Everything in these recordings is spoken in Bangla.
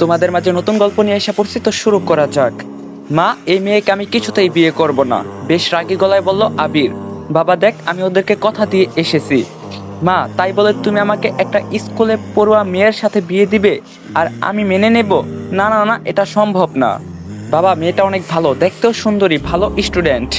তোমাদের মাঝে নতুন গল্প নিয়ে এসে পড়ছি, তো শুরু করা যাক। মা, এই মেয়েকে আমি কিছুতেই বিয়ে করব না। বেশ রাগী গলায় বলল, আবির, বাবা দেখ, আমি ওদেরকে কথা দিয়ে এসেছি। মা, তাই বলে তুমি আমাকে একটা স্কুলে পড়ুয়া মেয়ের সাথে বিয়ে দিবে, আর আমি মেনে নেব? না না না, এটা সম্ভব না। বাবা, মেয়েটা অনেক ভালো, দেখতেও সুন্দরী, ভালো স্টুডেন্ট।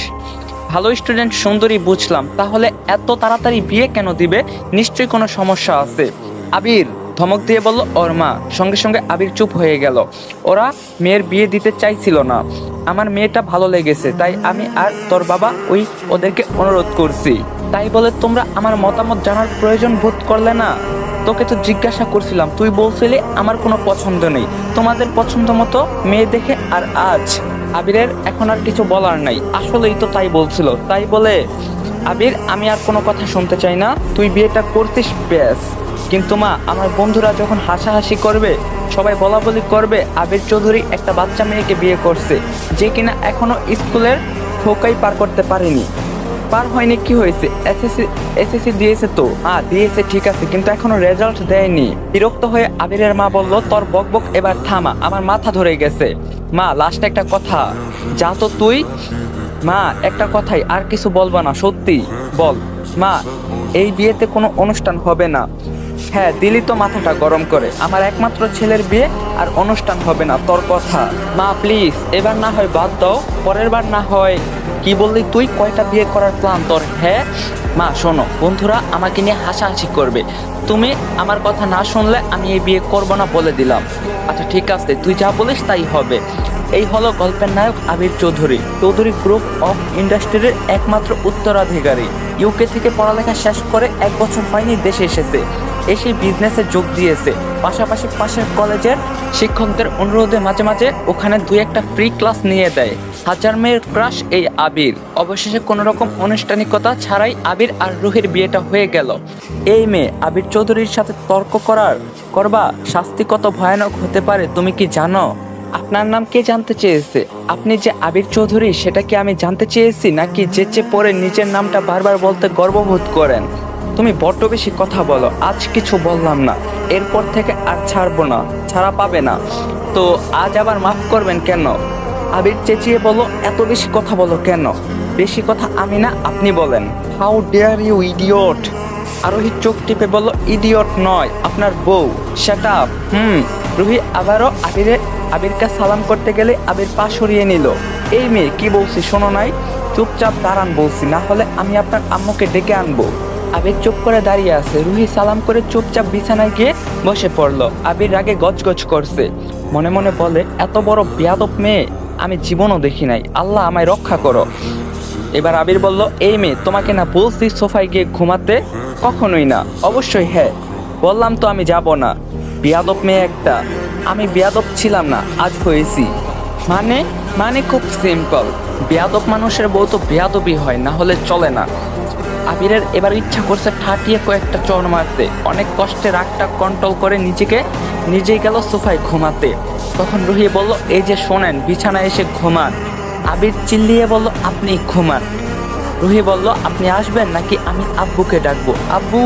ভালো স্টুডেন্ট, সুন্দরী, বুঝলাম। তাহলে এত তাড়াতাড়ি বিয়ে কেন দিবে? নিশ্চয়ই কোনো সমস্যা আছে। আবির ধমক দিয়ে বলল, ওর মা। সঙ্গে সঙ্গে আবির চুপ হয়ে গেল। ওরা মেয়ের বিয়ে দিতে চাইছিল না। আমার মেয়েটা ভালো লেগেছে, তাই আমি আর তোর বাবা ওই ওদেরকে অনুরোধ করছি। তাই বলে তোমরা আমার মতামত জানার প্রয়োজন বোধ করলে না? তোকে তো জিজ্ঞাসা করছিলাম, তুই বলছিলি আমার কোনো পছন্দ নেই। তোমাদের পছন্দ মতো মেয়ে দেখে আর আজ আবিরের এখন আর কিছু বলার নাই। আসলেই তো তাই বলছিল। তাই বলে, আবির, আমি আর কোনো কথা শুনতে চাই না। তুই বিয়েটা করতিস ব্যাস। কিন্তু মা, আমার বন্ধুরা যখন হাসাহাসি করবে, সবাই বলা বলি করবে, আবির চৌধুরী একটা বাচ্চা মেয়েকে বিয়ে করছে, যে কিনা এখনও স্কুলের ফোকাই পার করতে পারেনি। পার হয়নি কি হয়েছে? এসএসসি এসএসসি দিয়েছে তো? হ্যাঁ দিয়েছে, ঠিক আছে, কিন্তু এখনও রেজাল্ট দেয়নি। বিরক্ত হয়ে আবিরের মা বলল, তোর বক বক, এবার থামা, আমার মাথা ধরে গেছে। মা লাস্ট একটা কথা, যা তো তুই? মা, একটা কথাই, আর কিছু বলব না, সত্যি, বল। মা, এই বিয়েতে কোনো অনুষ্ঠান হবে না। হ্যাঁ দিলি তো মাথাটা গরম করে। আমার একমাত্র ছেলের বিয়ে আর অনুষ্ঠান হবে না, তোর কথা। মা প্লিজ এবার না হয় বাদ দাও, পরের বার না হয়। কি বললি তুই? কয়টা বিয়ে করার প্ল্যান তোর? হ্যাঁ? মা, শোনো, বন্ধুরা আমাকে নিয়ে হাসাহাসি করবে। তুমি আমার কথা না শুনলে আমি এই বিয়ে করব না বলে দিলাম। আচ্ছা ঠিক আছে, তুই যা বলিস তাই হবে। এই হলো গল্পের নায়ক আবির চৌধুরী। চৌধুরী গ্রুপ অফ ইন্ডাস্ট্রির একমাত্র উত্তরাধিকারী। ইউকে থেকে পড়ালেখা শেষ করে এক বছর হয়নি দেশে এসেছে। এসে বিজনেসে যোগ দিয়েছে। পাশাপাশি পাশের কলেজের শিক্ষকদের অনুরোধে মাঝে মাঝে ওখানে দুই একটা ফ্রি ক্লাস নিয়ে দেয়। হাজার মেয়ের ক্রাশ এই আবির। অবশেষে কোনো রকম আনুষ্ঠানিকতা ছাড়াই আবির আর রুহির বিয়েটা হয়ে গেল। এই মেয়ে, আবির চৌধুরীর সাথে তর্ক করার, করবা, শাস্তি কত ভয়ানক হতে পারে, তুমি কি জানো? আপনার নাম কে জানতে চেয়েছে? আপনি যে আবির চৌধুরী, সেটা কি আমি জানতে চেয়েছি? নাকি যেচে পরে নিজের নামটা বারবার বলতে গর্ববোধ করেন? তুমি বড্ড বেশি কথা বলো। আজ কিছু বললাম না। এরপর থেকে আর ছাড়বো না। ছাড়া পাবে না। তো আজ আবার মাফ করবেন কেন? আবির চেঁচিয়ে বলো এত বেশি কথা বলো কেন? বেশি কথা আমি না আপনি বলেন। হাউ ডেয়ার ইউ ইডিয়ট আরোহী চোখ টিপে বলল ইডিয়ট নয় আপনার বউ। সেট আপ হুম। রুহি আবারও আবিরের আবিরকে সালাম করতে গেলে আবির পা সরিয়ে নিল। এই মেয়ে কি বলছি শোনো নাই। চুপচাপ দাঁড়ান বলছি না হলে আমি আপনার আম্মুকে ডেকে আনব। আবির চুপ করে দাঁড়িয়ে আছে। রুহি সালাম করে চুপচাপ বিছানায় গিয়ে বসে পড়ল। আবির রাগে গজগজ করছে। মনে মনে বলে, এত বড় বেয়াদব মেয়ে, আমি জীবনও দেখি নাই। আল্লাহ আমায় রক্ষা করো। এবার আবির বলল, এই মেয়ে, তোমাকে না বলছি সোফায় গিয়ে ঘুমাতে? কখনোই না। অবশ্যই হ্যাঁ। বললাম তো আমি যাব না। বেয়াদব মেয়ে একটা। আমি বেয়াদব ছিলাম না, আজ হয়েছি। মানে? মানে খুব সিম্পল। বেয়াদব মানুষের বউ তো বেয়াদবই হয়, না হলে চলে না। আবিরের এবার ইচ্ছা করছে ঠাটিয়ে কয়েকটা চড় মারতে। অনেক কষ্টে রাগটা কন্ট্রোল করে নিজেকে, নিজেই গেল সোফায় ঘুমাতে। তখন রুহি বলল, এই যে শোনেন, বিছানায় এসে ঘুমান। আবির চিল্লিয়ে বলল, আপনি ঘুমান। রুহি বলল, আপনি আসবেন নাকি আমি আব্বুকে ডাকবো? আব্বু!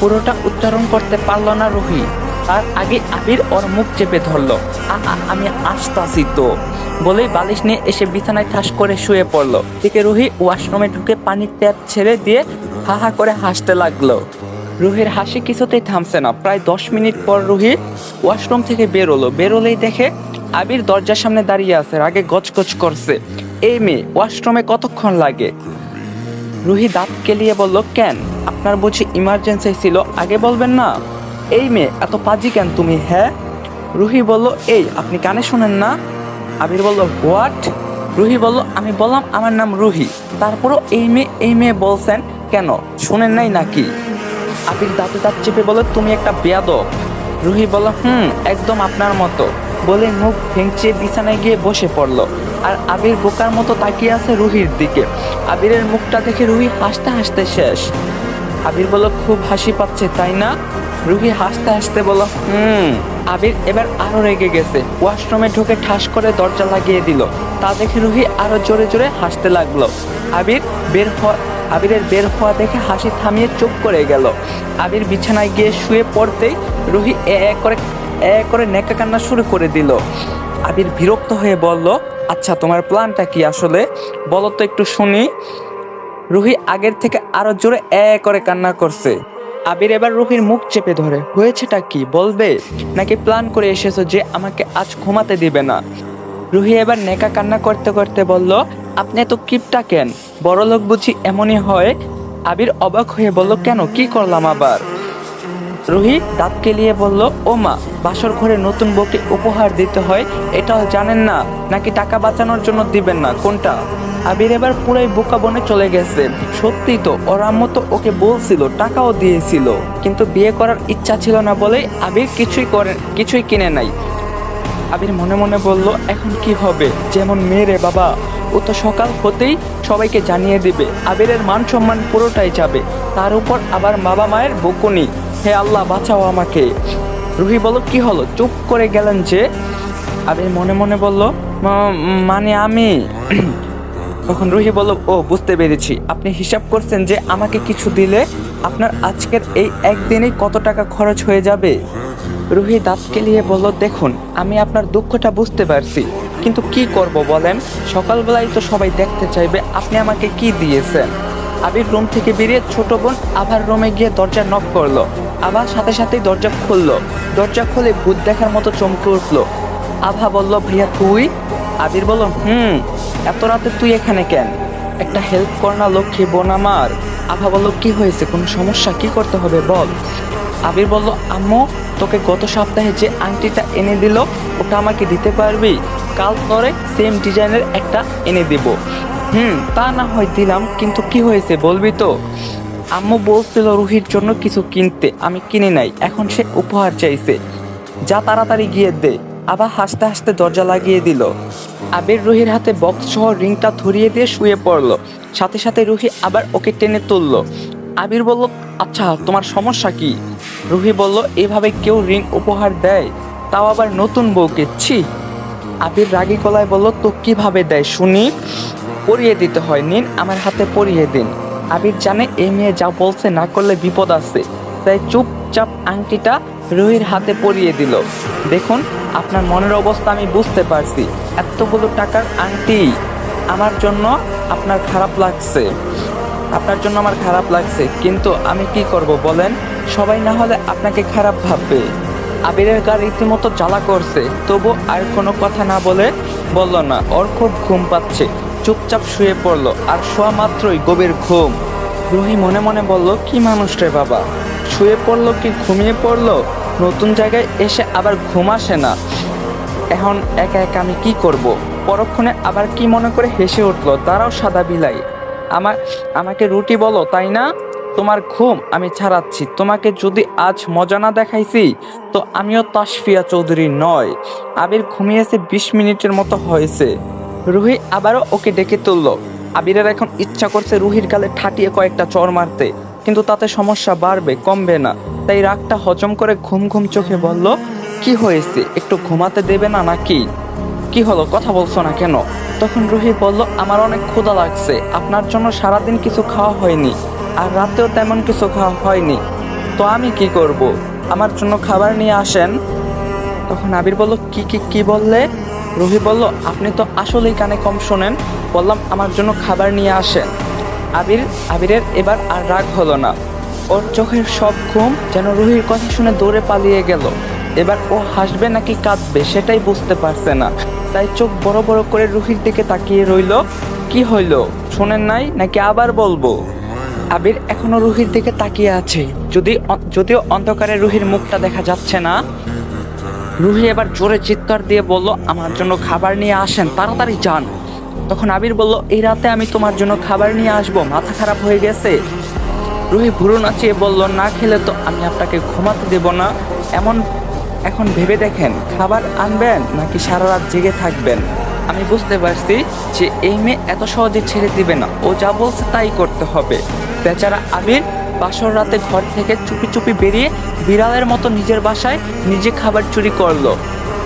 পুরোটা উচ্চারণ করতে পারল না রুহি। তার আগে আবির ওর মুখ চেপে ধরলো আমি আসতাছি তো। বলেই বালিশ নিয়ে এসে বিছানায় ঠাস করে শুয়ে পড়ল। দিকে রুহি ওয়াশরুমে ঢুকে পানির ট্যাপ ছেড়ে দিয়ে হা হা করে হাসতে লাগল। রুহির হাসি কিছুতেই থামছে না। প্রায় দশ মিনিট পর রুহি ওয়াশরুম থেকে বেরোলো। বেরোলেই দেখে আবির দরজার সামনে দাঁড়িয়ে আছে, রাগে গজগজ করছে। এই মেয়ে, ওয়াশরুমে কতক্ষণ লাগে? রুহি দাঁত কেলিয়ে বলল, কেন? আপনার বুঝি ইমার্জেন্সি ছিল, আগে বলবেন না? এই মেয়ে, এত পাজি কেন তুমি হ্যাঁ? রুহি বলল, এই, আপনি কানে শোনেন না? আবির বলল হোয়াট রুহি বলল, আমি বললাম আমার নাম রুহি। তারপরও এই মেয়ে এই মেয়ে বলছেন কেন? শোনেন নাই নাকি? আবির দাঁতে দাঁত চেপে বলে তুমি একটা বেয়াদব। রুহি বলল, হুম, একদম আপনার মতো। বলে মুখ ভেঙচে বিছানায় গিয়ে বসে পড়ল। আর আবির বোকার মতো তাকিয়ে আছে রুহির দিকে। আবিরের মুখটা দেখে রুহি হাসতে হাসতে শেষ। আবির বলল, খুব হাসি পাচ্ছে, তাই না? রুহি হাসতে হাসতে বলল, হুম। আবির এবার আরও রেগে গেছে। ওয়াশরুমে ঢুকে ঠাস করে দরজা লাগিয়ে দিল। তা দেখে রুহি আরও জোরে জোরে হাসতে লাগল। আবির বের হওয়া আবিরের বের হওয়া দেখে হাসি থামিয়ে চুপ করে গেল। আবির বিছানায় গিয়ে শুয়ে পড়তেই রুহি এ এ করে এ করে নেকা কান্না শুরু করে দিল। আবির বিরক্ত হয়ে বলল আচ্ছা তোমার প্ল্যানটা কি আসলে? বলো তো একটু শুনি। রুহি আগের থেকে আরও জোরে এ করে কান্না করছে। আবির এবার রুহির মুখ চেপে ধরে, হয়েছেটা কি, বলবে? নাকি প্ল্যান করে এসেছ যে আমাকে আজ ঘুমাতে দিবে না? রুহি এবার নেকা কান্না করতে করতে বলল, আপনি তো কিপটা কেন? বড় লোক বুঝি এমনই হয়? আবির অবাক হয়ে বলল, কেন, কি করলাম আবার? রুহি দাঁত কেলিয়ে বলল, ও মা, বাসর ঘরে নতুন বউকে উপহার দিতে হয়, এটাও জানেন না, নাকি টাকা বাঁচানোর জন্য দিবেন না, কোনটা? আবির এবার পুরাই বোকা বনে চলে গেছে। সত্যি তো, ওর আম্মু তো ওকে বলছিল, টাকাও দিয়েছিল। কিন্তু বিয়ে করার ইচ্ছা ছিল না বলেই আবির কিছুই করে কিছুই কিনে নাই। আবির মনে মনে বলল, এখন কি হবে? যেমন মেয়ে রে বাবা, ও তো সকাল হতেই সবাইকে জানিয়ে দিবে। আবিরের মান সম্মান পুরোটাই যাবে। তার উপর আবার বাবা মায়ের বকুনি। হে আল্লাহ, বাঁচাও আমাকে। রুহি বলো কি হলো? চুপ করে গেলেন যে? আবির মনে মনে বলল মানে আমি? তখন রুহি বলল, ও, বুঝতে পেরেছি। আপনি হিসাব করছেন যে আমাকে কিছু দিলে আপনার আজকের এই একদিনেই কত টাকা খরচ হয়ে যাবে? রুহি দাঁত নিয়ে বলল, দেখুন, আমি আপনার দুঃখটা বুঝতে পারছি। কিন্তু কি করব বলেন? সকালবেলায় তো সবাই দেখতে চাইবে, আপনি আমাকে কি দিয়েছেন? আবির রুম থেকে বেরিয়ে ছোট বোন আবার রুমে গিয়ে দরজা নক করল। আবার সাথে সাথেই দরজা খুললো। দরজা খুলে ভূত দেখার মতো চমকে উঠল। আভা বলল, ভাইয়া, তুই? আবির বলল, হুম, এত রাতে তুই এখানে কেন? একটা হেল্প কর না লক্ষ্মী বোন আমার। আভা বলল, কি হয়েছে? কোনো সমস্যা? কি করতে হবে? বল। আবির বলল, আম্মু, তোকে গত সপ্তাহে যে আংটিটা এনে দিল, ওটা আমাকে দিতে পারবি? কাল পরে সেম ডিজাইনের একটা এনে দেব। হুম। তা না হয় দিলাম, কিন্তু কি হয়েছে বলবি তো? আম্মু বলছিল রুহির জন্য কিছু কিনতে, আমি কিনে নাই, এখন সে উপহার চাইছে। যা তাড়াতাড়ি গিয়ে দে, আবার হাসতে হাসতে দরজা লাগিয়ে দিল। আবির রুহির হাতে বক্স সহ রিংটা ধরিয়ে দিয়ে শুয়ে পড়ল। সাথে সাথে রুহি আবার ওকে টেনে তুললো। আবির বলল আচ্ছা তোমার সমস্যা কি? রুহি বলল, এভাবে কেউ রিং উপহার দেয়? তাও আবার নতুন বউকে? ছি! আবির রাগী গলায় বলল, তো কীভাবে দেয় শুনি? পরিয়ে দিতে হয়। নিন আমার হাতে পরিয়ে দিন। আবির জানে এই মেয়ে যা বলছে না করলে বিপদ আছে। তাই চুপচাপ আংটিটা রুহির হাতে পরিয়ে দিল। দেখুন, আপনার মনের অবস্থা আমি বুঝতে পারছি। এতগুলো টাকার আংটি আমার জন্য আপনার খারাপ লাগছে। আপনার জন্য আমার খারাপ লাগছে। কিন্তু আমি কি করব বলেন? সবাই না হলে আপনাকে খারাপ ভাববে। আবিরের গা রীতিমতো জ্বালা করছে। তবু আর কোনো কথা না বলে বলল না। ওর খুব ঘুম পাচ্ছে। চুপচাপ শুয়ে পড়ল আর শোয়া মাত্রই গভীর ঘুম। রুহি মনে মনে বলল, কি মানুষ রে বাবা? শুয়ে পড়ল কি ঘুমিয়ে পড়ল? নতুন জায়গায় এসে আবার ঘুম আসে না। এখন একা একা আমি কি করব? পরক্ষণে আবার কি মনে করে হেসে উঠল তারাও সাদা বিলাই। আমার আমাকে রুটি বলো, তাই না? তোমার ঘুম আমি ছাড়াচ্ছি। তোমাকে যদি আজ মজা না দেখাইছি, তো আমিও তাসফিয়া চৌধুরী নয়। আবির ঘুমিয়েছে বিশ মিনিটের মতো হয়েছে। রুহি আবারও ওকে ডেকে তুললো। আবিরের এখন ইচ্ছা করছে রুহির গালে ঠাটিয়ে কয়েকটা চর মারতে, কিন্তু তাতে সমস্যা বাড়বে, কমবে না। তাই রাগটা হজম করে ঘুম ঘুম চোখে বলল, কি হয়েছে? একটু ঘুমাতে দেবে না নাকি? কি হলো? কথা বলছো না কেন? তখন রুহি বলল, আমার অনেক ক্ষুধা লাগছে। আপনার জন্য সারাদিন কিছু খাওয়া হয়নি, আর রাতেও তেমন কিছু খাওয়া হয়নি। তো আমি কি করব? আমার জন্য খাবার নিয়ে আসেন? তখন আবির বলল, কি কি কি বললে? রুহি বলল, আপনি তো আসলেই কানে কম শোনেন। বললাম, আমার জন্য খাবার নিয়ে আসেন। আবির, আবিরের এবার আর রাগ হলো না। ওর চোখের সব ঘুম যেন রুহির কথা শুনে দৌড়ে পালিয়ে গেল। এবার ও হাসবে নাকি কাঁদবে সেটাই বুঝতে পারছে না। তাই চোখ বড় বড় করে রুহির দিকে তাকিয়ে রইল। কি হইল? শোনেন নাই? নাকি আবার বলব? আবির এখনও রুহির দিকে তাকিয়ে আছে। যদি যদিও অন্ধকারে রুহির মুখটা দেখা যাচ্ছে না রুহি এবার জোরে চিৎকার দিয়ে বলল, আমার জন্য খাবার নিয়ে আসেন, তাড়াতাড়ি যান। তখন আবির বলল, এই রাতে আমি তোমার জন্য খাবার নিয়ে আসব, মাথা খারাপ হয়ে গেছে। রুহি ভুরু নাচিয়ে বলল, না খেলে তো আমি আপনাকে ঘুমাতে দেব না। এমন, এখন ভেবে দেখেন, খাবার আনবেন নাকি সারা রাত জেগে থাকবেন? আমি বুঝতে পারছি যে এই মেয়ে এত সহজে ছেড়ে দিবে না। ও যা বলছে তাই করতে হবে। বেচারা আবির বাসর রাতে ঘর থেকে চুপি চুপি বেরিয়ে বিড়ালের মতো নিজের বাসায় নিজে খাবার চুরি করল।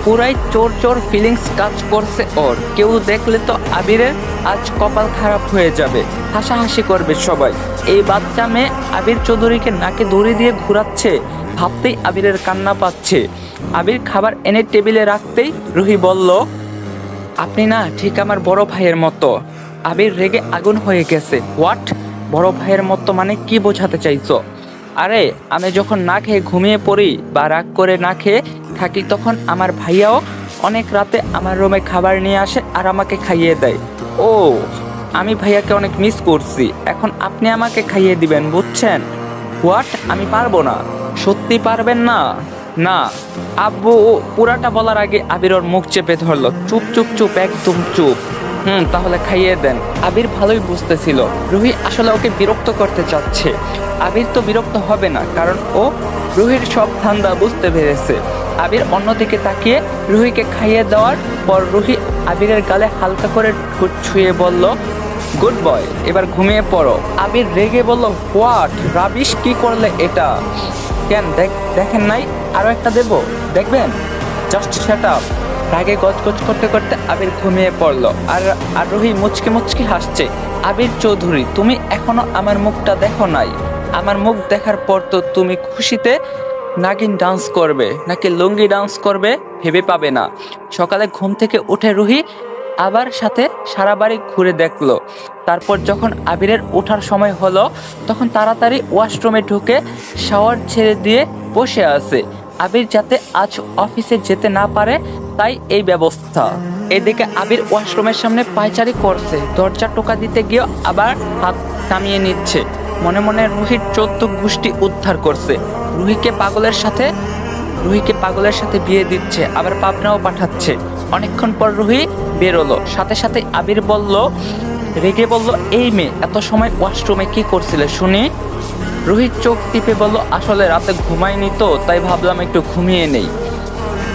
পুরাই চোর চোর ফিলিংস কাজ করছে ওর। কেউ দেখলে তো আবিরের আজ কপাল খারাপ হয়ে যাবে। হাসাহাসি করবে সবাই। এই বাচ্চা মেয়ে আবির চৌধুরীকে নাকে দড়ি দিয়ে ঘুরাচ্ছে, ভাবতেই আবিরের কান্না পাচ্ছে। আবির খাবার এনে টেবিলে রাখতেই রুহি বলল, আপনি না ঠিক আমার বড় ভাইয়ের মতো। আবির রেগে আগুন হয়ে গেছে। হোয়াট? বড় ভাইয়ের মতো মানে কি বোঝাতে চাইছো? আরে, আমি যখন না খেয়ে ঘুমিয়ে পড়ি বা রাগ করে না খেয়ে থাকি, তখন আমার ভাইয়াও অনেক রাতে আমার রুমে খাবার নিয়ে আসে আর আমাকে খাইয়ে দেয়। ও, আমি ভাইয়াকে অনেক মিস করছি। এখন আপনি আমাকে খাইয়ে দিবেন, বুঝছেন? হোয়াট আমি পারব না। সত্যি পারবেন না? না। আব্বু পুরাটা বলার আগে আবির ওর মুখ চেপে ধরলো। চুপ চুপ চুপ, একদম চুপ। হুম, তাহলে খাইয়ে দেন। আবির ভালোই বুঝতেছিল। রুহি আসলে ওকে বিরক্ত করতে চাচ্ছে। আবির তো বিরক্ত হবে না, কারণ ও রুহির সব ধান্দা বুঝতে পেরেছে। আবির অন্যদিকে তাকিয়ে রুহিকে খাইয়ে দেওয়ার পর রুহি আবিরের গালে হালকা করে ঠোঁট ছুঁয়ে বলল, গুড বয়, এবার ঘুমিয়ে পড়ো। আবির রেগে বলল, হোয়াট, রাবিশ, কি করলে এটা? কেন, দেখ, দেখেন নাই, আরও একটা দেব। দেখবেন? জাস্ট সেট আপ রাগে গজগজ করতে করতে আবির ঘুমিয়ে পড়ল। আর আর রুহি মুচকে মুচকে হাসছে, আবির চৌধুরী, তুমি এখনও আমার মুখটা দেখো নাই। আমার মুখ দেখার পর তো তুমি খুশিতে নাগিন ডান্স করবে, নাকি লুঙ্গি ডান্স করবে ভেবে পাবে না। সকালে ঘুম থেকে উঠে রুহি আবার সাথে সারা বাড়ি ঘুরে দেখল। তারপর যখন আবিরের ওঠার সময় হলো, তখন তাড়াতাড়ি ওয়াশরুমে ঢুকে শাওয়ার ছেড়ে দিয়ে বসে আছে। আবির যাতে আজ অফিসে যেতে না পারে তাই এই ব্যবস্থা। এদিকে আবির ওয়াশরুমের সামনে পায়চারি করছে। দরজা টোকা দিতে গিয়ে আবার হাত নামিয়ে নিচ্ছে। মনে মনে রুহির চোদ্দ গোষ্ঠী উদ্ধার করছে। রুহিকে পাগলের সাথে, রুহিকে পাগলের সাথে বিয়ে দিচ্ছে, আবার পাবনাও পাঠাচ্ছে। অনেকক্ষণ পর রুহি বেরোলো। সাথে সাথে আবির বলল, রেগে বলল, এই মেয়ে, এত সময় ওয়াশরুমে কি করছিলে শুনি? রোহিত চোখ টিপে বলল, আসলে রাতে ঘুমাইনি তো, তাই ভাবলাম একটু ঘুমিয়ে নেই।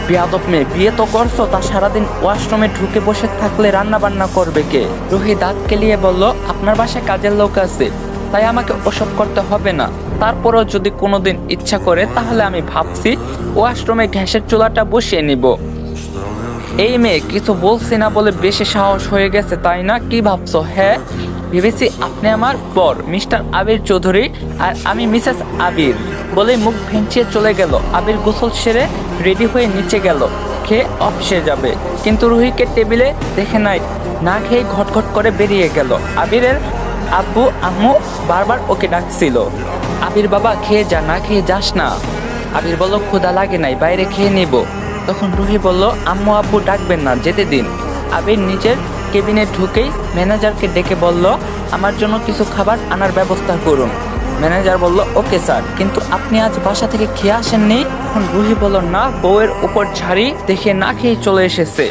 বিয়াদব মেয়ে। বিয়ে তো করছ, তা সারাদিন ওয়াশরুমে ঢুকে বসে থাকলে রান্না বান্না করবে কে? রুহি দাঁত কেলিয়ে বলল, আপনার বাসায় কাজের লোক আছে, তাই আমাকে ওসব করতে হবে না। তারপরেও যদি কোনোদিন ইচ্ছা করে, তাহলে আমি ভাবছি ওয়াশরুমে ঘ্যাসের চুলাটা বসিয়ে নিব। এই মেয়ে কিছু বলছি না বলে বেশি সাহস হয়ে গেছে, তাই না? কি ভাবছ হ্যাঁ? ভেবেছি আপনি আমার বর, মিস্টার আবির চৌধুরী, আর আমি মিসেস আবির বলে মুখ ভেঙচিয়ে চলে গেল। আবির গোসল সেরে রেডি হয়ে নিচে গেল, খেয়ে অফিসে যাবে। কিন্তু রুহিকে টেবিলে দেখে নাই, না খেয়ে ঘটঘট করে বেরিয়ে গেল। আবিরের আব্বু, আম্মু বারবার ওকে ডাকছিল, আবির বাবা, খেয়ে যা, না খেয়ে যাস না। আবির বলল, ক্ষুধা লাগে নাই, বাইরে খেয়ে নিব। তখন রুহি বলল, আম্মু আব্বু ডাকবেন না, যেতে দিন। আবির নিজের কেবিনে ঢুকেই ম্যানেজারকে ডেকে বলল, আমার জন্য কিছু খাবার আনার ব্যবস্থা করুন। ম্যানেজার বলল, ওকে, স্যার, কিন্তু আপনি আজ বাসা থেকে খেয়ে আসেননি? তখন রুহি বলল, না, বউয়ের উপর ঝাড়ি দেখে না খেয়ে চলে এসেছে।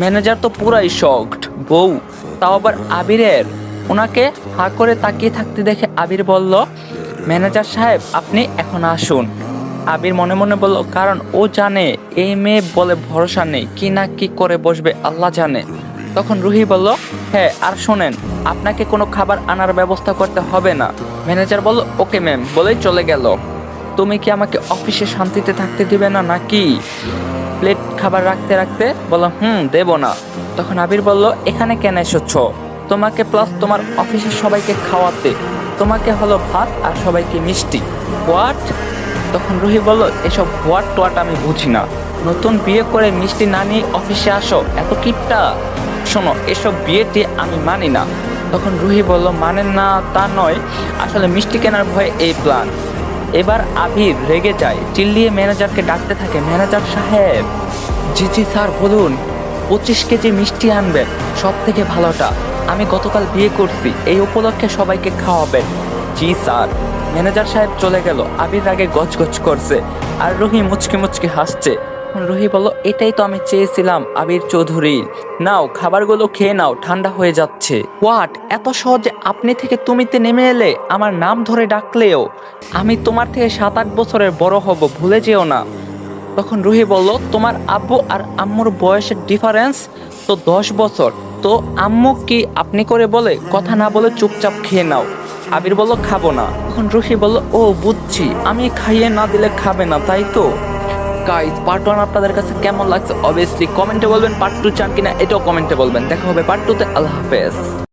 ম্যানেজার তো পুরাই শকড, বউ, তাও আবার আবিরের। ওনাকে হা করে তাকিয়ে থাকতে দেখে আবির বলল, ম্যানেজার সাহেব, আপনি এখন আসুন। আবির মনে মনে বলল, কারণ ও জানে, এই মেয়ে বলে ভরসা নেই, কি না কি করে বসবে আল্লাহ জানে। তখন রুহি বলল হ্যাঁ আর শোনেন, আপনাকে কোনো খাবার আনার ব্যবস্থা করতে হবে না। ম্যানেজার বলল, ওকে ম্যাম, বলেই চলে গেল। তুমি কি আমাকে অফিসে শান্তিতে থাকতে দিবে না নাকি? প্লেট খাবার রাখতে রাখতে বলল, হুম, দেব না। তখন আবির বলল, এখানে কেন এসেছ? তোমাকে প্লাস তোমার অফিসের সবাইকে খাওয়াতে। তোমাকে হলো ভাত আর সবাইকে মিষ্টি। হোয়াট? তখন রুহি বলল, এসব হোয়াট টোয়াট আমি বুঝি না। নতুন বিয়ে করে মিষ্টি না নিয়ে অফিসে আসো, এত কিপটা। শোনো, এসব বিয়েটি আমি মানি না। তখন রুহি বলল মানেন না, তা নয়। আসলে মিষ্টি কেনার ভয়ে এই প্ল্যান এবার আবির রেগে যায়, চিল্লিয়ে ম্যানেজারকে ডাকতে থাকে, ম্যানেজার সাহেব! জি জি, স্যার, বলুন। পঁচিশ কেজি মিষ্টি আনবেন সব থেকে ভালোটা। আমি গতকাল বিয়ে করছি, এই উপলক্ষে সবাইকে খাওয়াবেন। জি, স্যার। ম্যানেজার সাহেব চলে গেল। আবির আগে গজগজ করছে আর রুহি মুচকি মুচকি হাসছে। রুহি বলল, এটাই তো আমি চেয়েছিলাম, আবির চৌধুরী। নাও, খাবারগুলো খেয়ে নাও, ঠান্ডা হয়ে যাচ্ছে। হোয়াট? এত সহজে আপনি থেকে তুমিতে নেমে এলে, আমার নাম ধরে ডাকলেও? আমি তোমার থেকে সাত আট বছরের বড় হব, ভুলে যেও না। তখন রুহি বলল, তোমার আব্বু আর আম্মুর বয়সের ডিফারেন্স তো দশ বছর। তো আম্মু কি আপনি করে বলে কথা না বলে চুপচাপ খেয়ে নাও? আবির বলল, খাব না। তখন রুহি বলল, ও, বুঝছি। আমি খাইয়ে না দিলে খাবে না, তাই তো? গাইজ পার্ট ওয়ান আপনাদের কাছে কেমন লাগছে? অবভিয়াসলি কমেন্টে বলবেন পার্ট টু চান কিনা, এটাও কমেন্টে বলবেন। দেখা হবে পার্ট টুতে আল্লাহ হাফেজ।